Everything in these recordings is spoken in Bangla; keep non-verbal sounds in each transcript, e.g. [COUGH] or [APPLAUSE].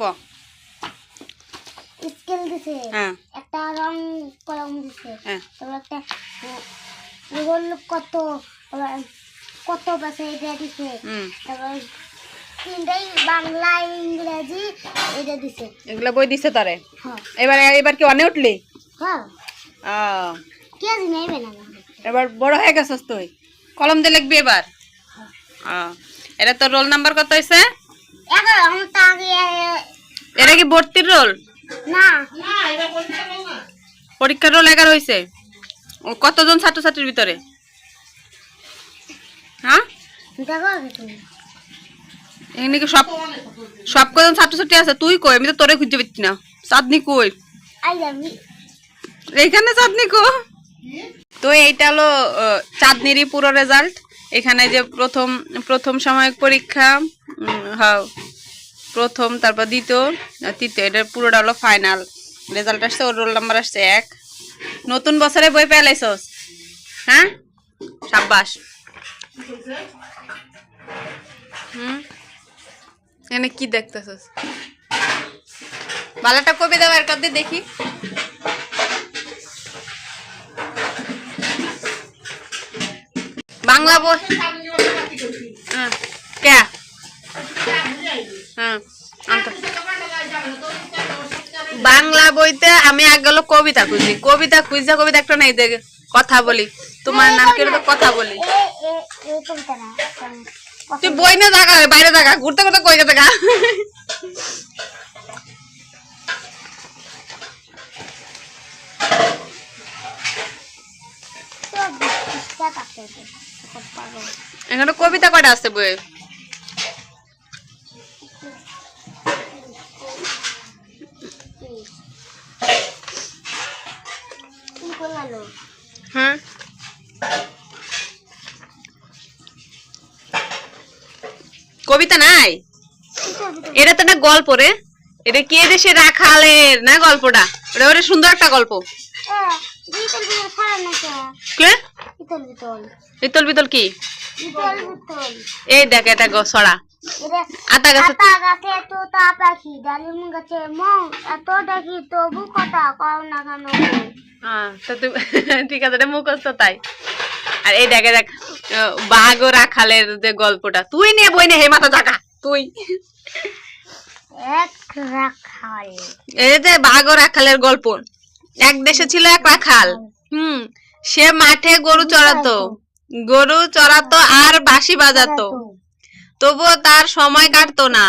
ক? স্কেল দিছে। হ্যাঁ। একটা রং কলম দিছে। হ্যাঁ। তারপর একটা রোল কত কত পাশে এটা দিছে। হুম। তারপর তিনটাই বাংলা ইংরেজি এটা দিছে। এগুলা বই দিছে তারে? হ্যাঁ। এবার এবার কি অনে উঠলি? হ্যাঁ। কে আছে নেবে না। না এবার বড় হয়ে গেছস তুই। কলম দিয়ে লিখবি এবার? এটা তোর রোল নাম্বার কত হয়েছে এটা কি ভর্তির রোল? পরীক্ষার রোল এগারো হয়েছে ও কতজন ছাত্রছাত্রীর ভিতরে? হ্যাঁ? এখানে কি সব সব কজন ছাত্রছাত্রী আছে? তুই কই? আমি তো তোরে খুঁজতে পারছি না। চাঁদনি কই? I love you. এইখানে চাঁদনি কো? তো এইটা হলো চাঁদনিরই পুরো রেজাল্ট এখানে যে প্রথম প্রথম সাময়িক পরীক্ষা। হ্যাঁ। প্রথম, তারপর দ্বিতীয় তৃতীয়। এটা পুরোটা হলো ফাইনাল রেজাল্ট আসছে, ওর রোল নাম্বার আসছে এক। নতুন বছরে বই পেলাইছস হ্যাঁ? সাব্বাস। হুম? এখানে কি দেখতেছস? বালাটা কবিতা বার কর দে, দেখি। বাংলা বই। হ্যাঁ। বাংলা বইতে আমি আগে হলো কবিতা খুঁজি। কবিতা খুঁজা কবিতা একটা নেই দেখ কথা বলি। তোমার নাম কি কথা বলি। তুই বই না জায়গা বাইরে জায়গা ঘুরতে ঘুরতে কই জায়গা তো বিস্তা কাটতে দে পারব এখানে কবিতা কয়টা আছে বই গল্প রে এটা কে দেশে রাখালের? না গল্পটা? ওটা ওটা সুন্দর একটা গল্প। না ইতল বিতল কি? এই দেখ এটা গছড়া আতা গাছে তো তা পাখি ডালিম গাছে মৌ এত দেখি তবু কথা কও না কেন বউ? তো তুই- [LAUGHS] ঠিক আছে এটা মুখস্থ তাই। আর এই দেখে দেখ বাঘ ও রাখালের যে গল্পটা তুই নিয়ে বই নে হে মাথা জাগা তুই। যে বাঘ ও রাখালের গল্প। এক দেশে ছিল এক রাখাল। হুম সে মাঠে গরু চড়াতো। গরু চড়াতো আর বাঁশি বাজাতো। তবুও তার সময় কাটতো না।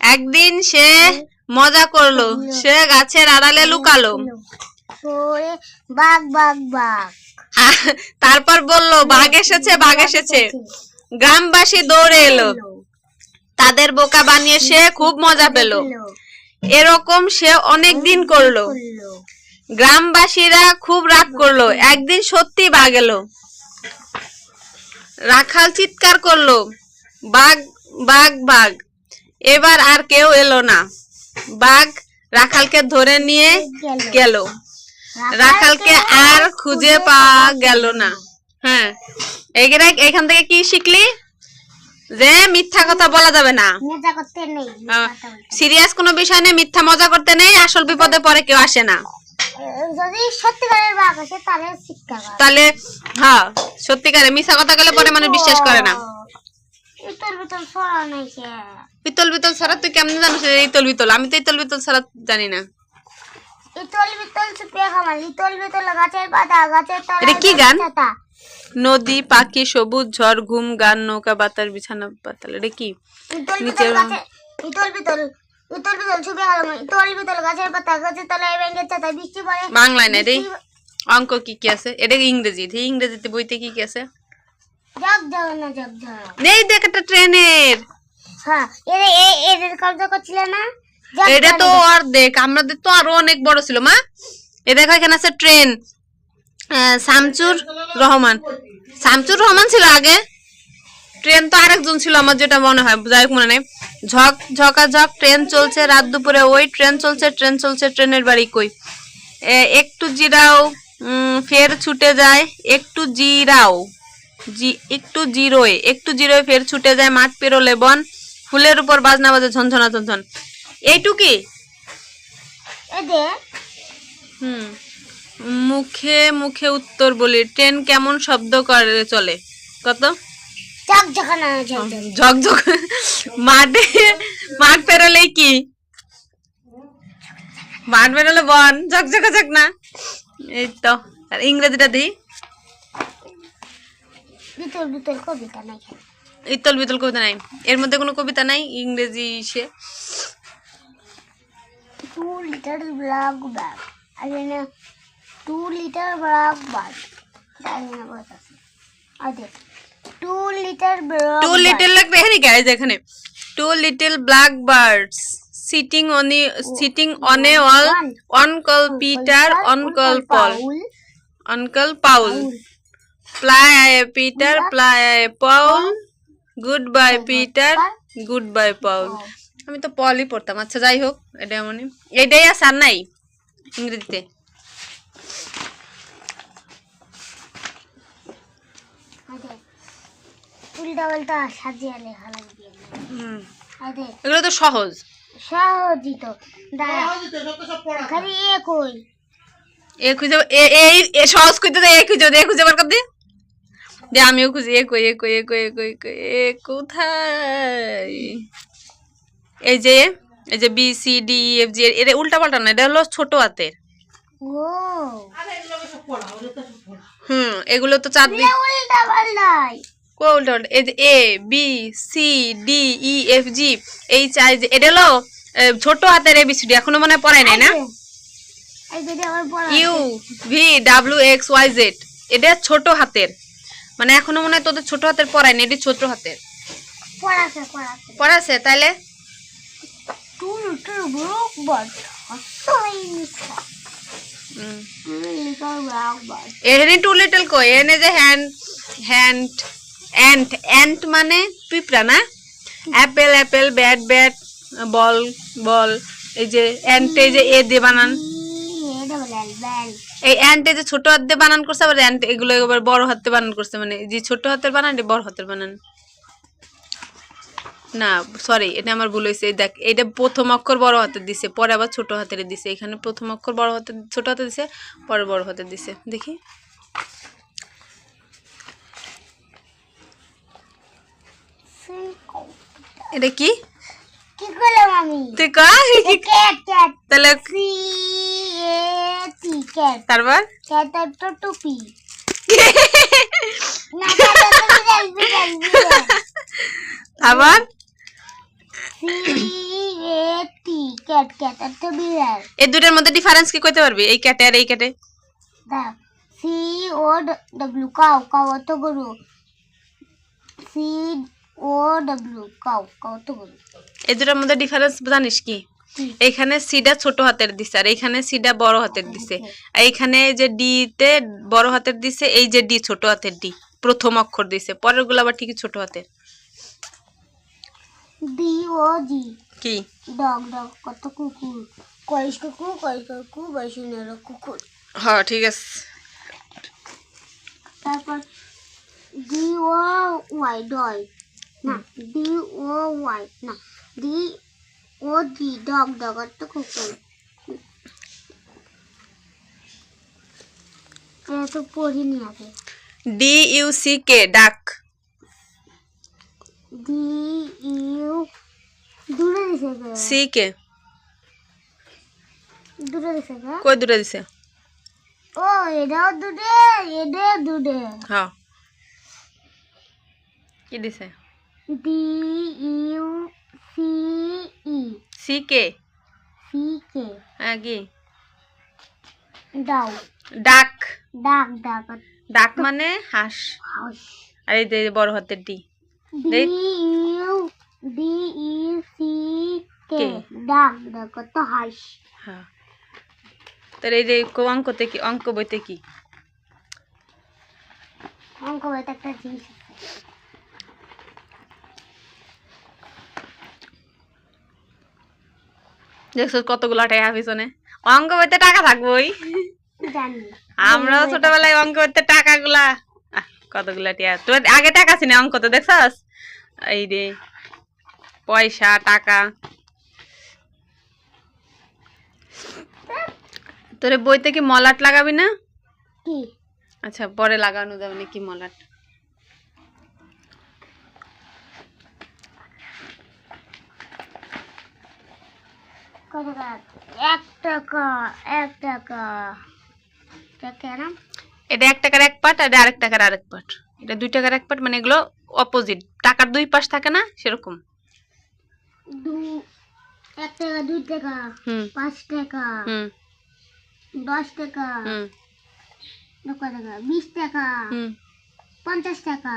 একদিন সে মজা করল। সে গাছের আড়ালে লুকালো। ওরে বাঘ বাঘ বাঘ। তারপর বলল বাঘ এসেছে বাঘ এসেছে। গ্রামবাসী দৌড়ে এলো। তাদের বোকা বানিয়ে সে খুব মজা পেল। এরকম সে অনেক দিন করল। গ্রামবাসীরা খুব রাগ করল। একদিন সত্যি বাঘ এলো। রাখাল চিৎকার করল বাঘ বাঘ বাঘ এবার আর কেউ এলো না। বাঘ রাখালকে ধরে নিয়ে গেল। রাখালকে আর খুঁজে পাওয়া গেল না। হ্যাঁ এখান থেকে কি শিখলি? যে মিথ্যা কথা বলা যাবে না। মজা করতে নেই সিরিয়াস কোনো বিষয় নেই মিথ্যা মজা করতে নেই আসল বিপদে পরে কেউ আসে না। যদি সত্যিকারের বাঘ আসে তাহলে তাহলে হ্যাঁ সত্যিকারে মিথ্যা কথা গেলে পরে মানুষ বিশ্বাস করে না। ইতল বিতল সরা নাই সে। বিতল ছাড়া তুই কেমন জানিস ইতল বিতল? আমি তো ইতল বিতল ছাড়া জানি না। ইতল বিতল সুপে খামাল ইতল বিতল গাছের পাতা গাছের এটা কি গান? নদী পাখি সবুজ ঝড় ঘুম গান নৌকা বাতার বিছানা পাতাল এটা কি? নিচের- বাংলায় না রে। অঙ্ক কি কি আছে? এটা ইংরেজি? ইংরেজিতে বইতে কি কি আছে? নেই দেখ একটা ট্রেনের। হ্যাঁ এটা তো। অর্ধেক আমাদের তো আরও অনেক বড় ছিল মা। এ দেখো এখানে আছে ট্রেন। শামচুর রহমান। শামচুর রহমান ছিল আগে। ট্রেন তো আরেকজন ছিল আমার যেটা মনে হয় যাই হোক মনে নেই। ঝক ঝকা ঝক ট্রেন চলছে রাত দুপুরে। ওই ট্রেন চলছে ট্রেন চলছে ট্রেনের বাড়ি কই? একটু জিরাও ফের ছুটে যায় একটু জিরাও। জি একটু জিরোয় একটু জিরোয় ফের ছুটে যায় মাঠ পেরোলে বন। ফুলের উপর বাজনা বাজে ঝনঝনা ঝনঝন। এইটুকি? হুম। মুখে মুখে উত্তর বলি। ট্রেন কেমন শব্দ করে চলে? কত? ঝকঝক। মাঠে মাঠ পেরোলেই কি? মাঠ পেরোলে বন। ঝকঝক ঝক না এই তো। আর ইংরেজিটা দিই কবিতা নাই। ইতল বিতল কবিতা নাই। এর মধ্যে কোনো কবিতা নাই? ইংরেজি সে। টু লিটার ব্ল্যাক ব্যাগ আর লিটার না বলতেছি আদে টু লিটার টু লিটল লাগবে? এখানে। গ্যারেজ এখানে two little black birds sitting on sitting on a wall one called Peter one called Paul one called Paul fly Peter fly Paul goodbye Peter goodbye Paul আমি তো পলই পড়তাম। আচ্ছা যাই হোক এটা এমনই এটাই আর নাই ইংরেজিতে। উল্টা পাল্টা সাজিয়ে লেখা লাগবে এগুলো তো সহজ। সহজই তো। খালি এ কই? এ খুঁজে এ- এই এ সহজ খুঁজতে দে এ খুঁজে দে এ খুঁজে বার কর দে। দে আমিও খুঁজি। এ কই এ কই এ কই এ কই এ এ কোথায়? এই যে এই যে B C D F G এটা উল্টা পাল্টা না এটা হলো ছোট হাতের। ও। হুম এগুলো তো চার দিক উল্টা পাল্টাই কো উল্টা পাল্টা এই যে A B C D E F G H I যে এটা হলো ছোট হাতের এ বি সি ডি এখনও মনে হয় পড়াই নাই না? এই পড়া U V W X Y Z এটা ছোট হাতের। মানে এখনও মনে হয় তোদের ছোট হাতের পড়ায় না এটি ছোট হাতের। পড়াছে বাট এখানে টু লিটল কই? এনে যে হ্যান্ড হ্যান্ড অ্যান্ট অ্যান্ট মানে পিঁপড়া না? Apple apple bat bat ball ball এই যে অ্যান্ট যে এ দিয়ে বানান। এই অ্যান্টে যে ছোট হাত দিয়ে বানান করছে, আবার অ্যান্ট এগুলো এবার বড় হাতে বানান করছে। মানে যে ছোট হাতের বানান বড় হাতের বানান। না সরি এটা আমার ভুল হয়েছে। দেখ এটা প্রথম অক্ষর বড় হাতের দিছে, পরে আবার ছোট হাতের দিছে। এখানে প্রথম অক্ষর বড় হাতের ছোট হাতে দিছে, পরে বড় হাতের দিছে। দেখি। এটা কি? কি করলাম আমি? তুই কর। ক্যাট ক্যাট তাহলে সি এ টি ক্যাট তারপর? ক্যাট তো টুপি। আবার C A T cat cat তো বিড়াল এই দুটার মধ্যে ডিফারেন্স কি কইতে পারবি? এই ক্যাটে আর এই ক্যাটে C O W cow cow তো গরু। C O W cow cow তো গরু এই দুটার মধ্যে ডিফারেন্স জানিস কি? এখানে সিডা ছোট হাতের দিছে আর এখানে সিডা বড় হাতের দিছে। আর এখানে এই যে ডি তে বড় হাতের দিছে এই যে ডি ছোট হাতের ডি প্রথম অক্ষর দিছে। পরেরগুলো আবার ঠিকই ছোট হাতের। ডি ও জি কি? ডগ ডগ কত কুকুর? কয়েস কুকুর কয়েস কুকুর বৈষ্ণের কুকুর। হ্যাঁ ঠিক আছে। তারপর ডি ও ওয়াই ডল না ডি ও ওয়াই না D O G dog dog কত কুকুর এটা তো পড়িনি আগে ডি ইউ সি কে ডাক ডি ইউ দূরে দিছে কে সি কে দূরে দিছে কে কই দূরে দিছে ও এটাও দূরে এটা দূরে হ্যাঁ কি দিছে D U C E C K C K কি দাও ডাক। ডাক ডাক। ডাক মানে হাঁস। হাউস আর এই বড় হাতের D. D U D U C K. Duck duck তো হাস। হ্যাঁ। তাহলে এই যে অঙ্কতে কি অঙ্ক বইতে কি? অঙ্ক বইতে একটা জিনিস দেখছ কতগুলো টাকা পিছনে? অঙ্ক বইতে টাকা থাকবোই। আমরাও ছোটবেলায় অঙ্ক করতে টাকাগুলা কতগুলা টিয়া? তো আগে টাকা ছিল অঙ্ক তো দেখছস? এই রে পয়সা টাকা। তোরে বইতে কি মলাট লাগাবি না? আচ্ছা পরে লাগানো যাবে নাকি মলাট? কত টাকা এক টাকা এক টাকা। কেন এটা এক টাকার এক পাট আর আরেক টাকার আরেক পাট। এটা দুই টাকার এক পাট মানে এগুলো অপোজিট টাকার দুই পাশ থাকে না সেরকম। দু এক টাকা দুই টাকা হুম। পাঁচ টাকা দশ টাকা কত টাকা? বিশ টাকা পঞ্চাশ টাকা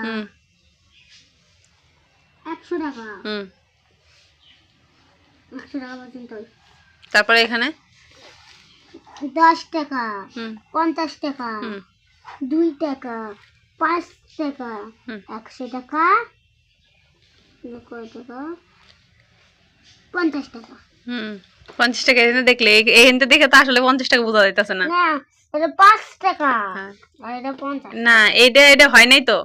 একশো টাকা। একশো টাকা পর্যন্ত তারপরে এখানে? দশ টাকা পঞ্চাশ টাকা দুই টাকা পাঁচ টাকা একশো টাকা দু টাকা? পঞ্চাশ টাকা। হুম পঞ্চাশ টাকা এখানে দেখলে এই- দেখে তো আসলে পঞ্চাশ টাকা বোঝা যাইতেছে না। এটা পাঁচ টাকা হ্যাঁ। না এটা এটা হয় নাই তো।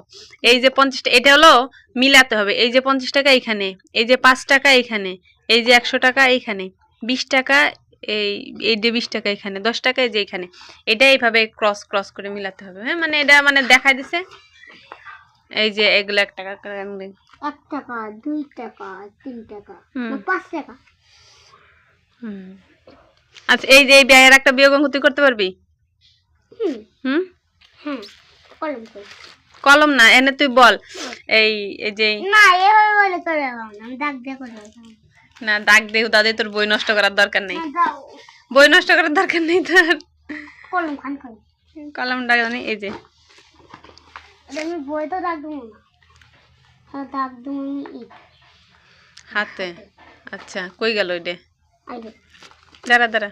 এই যে পঞ্চাশ এটা হলো মিলাতে হবে। এই যে পঞ্চাশ টাকা এইখানে এই যে পাঁচ টাকা এইখানে এই যে একশো টাকা এইখানে বিশ টাকা এই এই যে বিশ টাকা এখানে দশ টাকা যে এখানে। এটা এইভাবে ক্রস ক্রস করে মিলাতে হবে। হ্যাঁ মানে এটা মানে দেখাই দিছে। এই যে এগুলো এক টাকা। এক টাকা দুই টাকা তিন টাকা পাঁচ টাকা। হুম। আচ্ছা এই যে এই ব্যয়ের একটা বিয়োগ অঙ্ক তুই করতে পারবি? হুম। হুম? কলম কলম না এনে তুই বল। এই এই যে না এভাবে বলে করে দাগ দিয়ে করে। না দাগ দেহ দাদে তোর বই নষ্ট করার দরকার নেই। বই নষ্ট করার দরকার নেই তোর। কলম খান কলম ডাকা নেই এই যে। আমি বই তো দেবো না। হ্যাঁ দেবো আমি হাতে। আচ্ছা কই গেল ওইটা দাঁড়া দাঁড়া।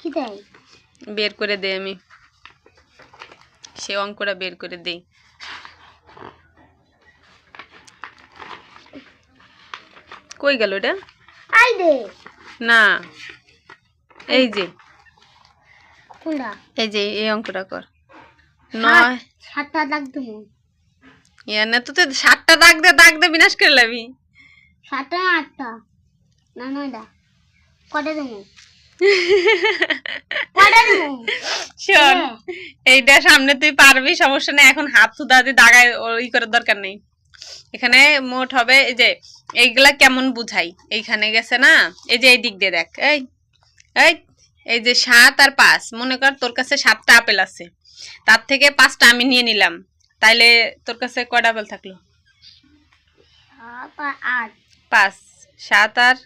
কি দেয়? বের করে দে আমি। সে অঙ্কটা বের করে দেই কই গেল ওটা আই দে না। এই যে। কোনটা? এই যে এই অঙ্কটা কর। নয়। সাতটা দাগ দেবো। তো তুই সাতটা দাগ দে দাগ দে বিনাশ করে লাবি। সাতটা আটটা? না নয়টা। [LAUGHS] কটা দেবো? শোন হ্যাঁ। এইটা সামনে তুই পারবি সমস্যা নেই। এখন হাত সুদা দিয়ে দাগায় ই করার দরকার নেই। এখানে মোট হবে এই যে এইগুলা কেমন বুঝাই? এইখানে গেছে না? এই যে এই দিক দিয়ে দেখ এই এই এই যে সাত আর পাঁচ মনে কর তোর কাছে সাতটা আপেল আছে। তার থেকে পাঁচটা আমি নিয়ে নিলাম। তাইলে তোর কাছে কয়টা আপেল থাকল? সাত পাঁচ সাত আর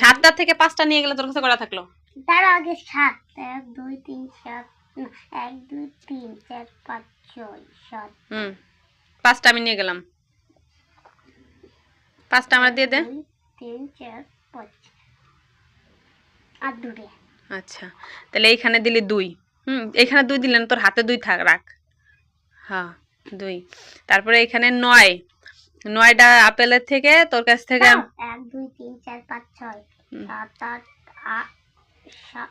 সাতটা থেকে পাঁচটা নিয়ে গেলে তোর কাছে কটা থাকল? তার আগে সাত এক দুই তিন না, এক দুই তিন চার পাঁচ ছয় সাত। হুম। পাঁচটা আমি নিয়ে গেলাম। পাঁচটা আমরা দিয়ে দে। তিন চার পাঁচ। আর দুটো। আচ্ছা তাহলে এইখানে দিলি দুই। হুম এইখানে দুই দিলেন তোর হাতে দুই থাক রাখ। হ্যাঁ দুই। তারপরে এখানে নয়। নয়টা আপেলের থেকে তোর কাছ থেকে এক দুই তিন চার পাঁচ ছয়। সাত আট আট সাত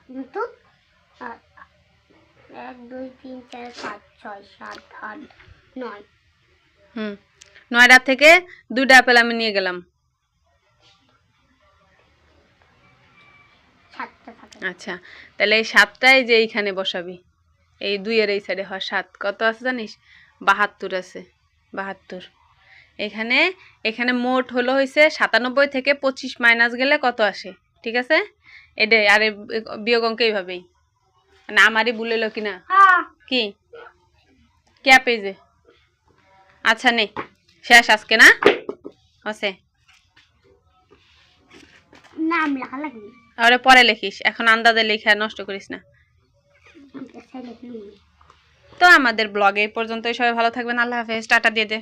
এক দুই তিন চার পাঁচ ছয় সাত আট নয়। হুম। নয়টা থেকে দুইটা আপেল আমি নিয়ে গেলাম। আচ্ছা তাহলে এই সাতটাই যে এইখানে বসাবি। এই দুইয়ের এই সাইডে হয় সাত। কত আছে জানিস? বাহাত্তর আছে। বাহাত্তর। এখানে এখানে মোট হলো হয়েছে সাতানব্বই থেকে পঁচিশ মাইনাস গেলে কত আসে? ঠিক আছে? এটাই আরে বিয়োগ অঙ্ক এইভাবেই। মানে আমারই ভুলেলো কিনা? হ্যাঁ। কি? কে পেজে? আচ্ছা নে। শেষ আজকে না? হসে। নাম লেখা লাগবে আরে পরে লিখিস। এখন আন্দাজে লেখা নষ্ট করিস না। তো আমাদের ব্লগে এই পর্যন্তই। সবাই ভালো থাকবেন। আল্লাহ হাফেজ। টাটা দিয়ে দে।